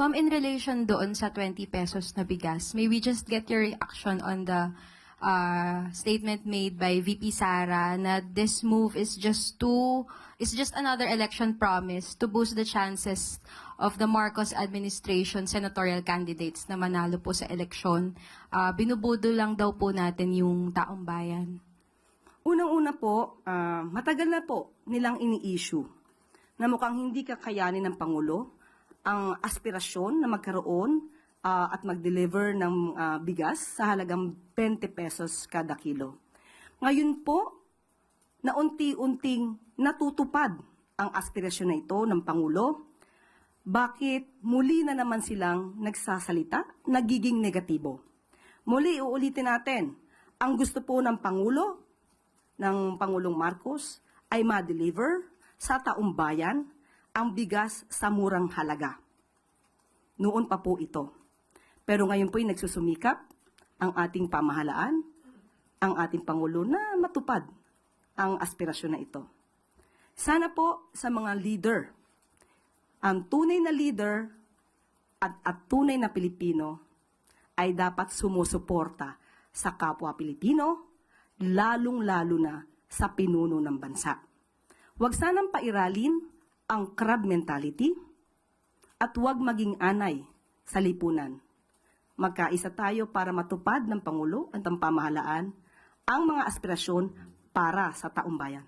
Ma'am, in relation doon sa 20 pesos na bigas, may we just get your reaction on the uh, statement made by VP Sara na this move is just to is just another election promise to boost the chances of the Marcos administration senatorial candidates na manalo po sa eleksyon. Uh, binubudo lang daw po natin yung taong bayan. Unang-una po, ah, matagal na po nilang ini-issue na mukhang hindi kakayanin ng Pangulo ang aspirasyon na magkaroon ah, at mag-deliver ng ah, bigas sa halagang 20 pesos kada kilo. Ngayon po, na unti-unting natutupad ang aspirasyon na ito ng Pangulo, bakit muli na naman silang nagsasalita, nagiging negatibo? Muli, uulitin natin, ang gusto po ng Pangulo, ng Pangulong Marcos, ay ma-deliver sa taong bayan ang bigas sa murang halaga. Noon pa po ito. Pero ngayon po ay nagsusumikap ang ating pamahalaan, ang ating Pangulo na matupad ang aspirasyon na ito. Sana po sa mga leader, ang tunay na leader at, at tunay na Pilipino ay dapat sumusuporta sa kapwa Pilipino, lalong-lalo na sa pinuno ng bansa. Huwag sanang pairalin ang crab mentality at huwag maging anay sa lipunan. Magkaisa tayo para matupad ng Pangulo at ng pamahalaan ang mga aspirasyon para sa taong bayan.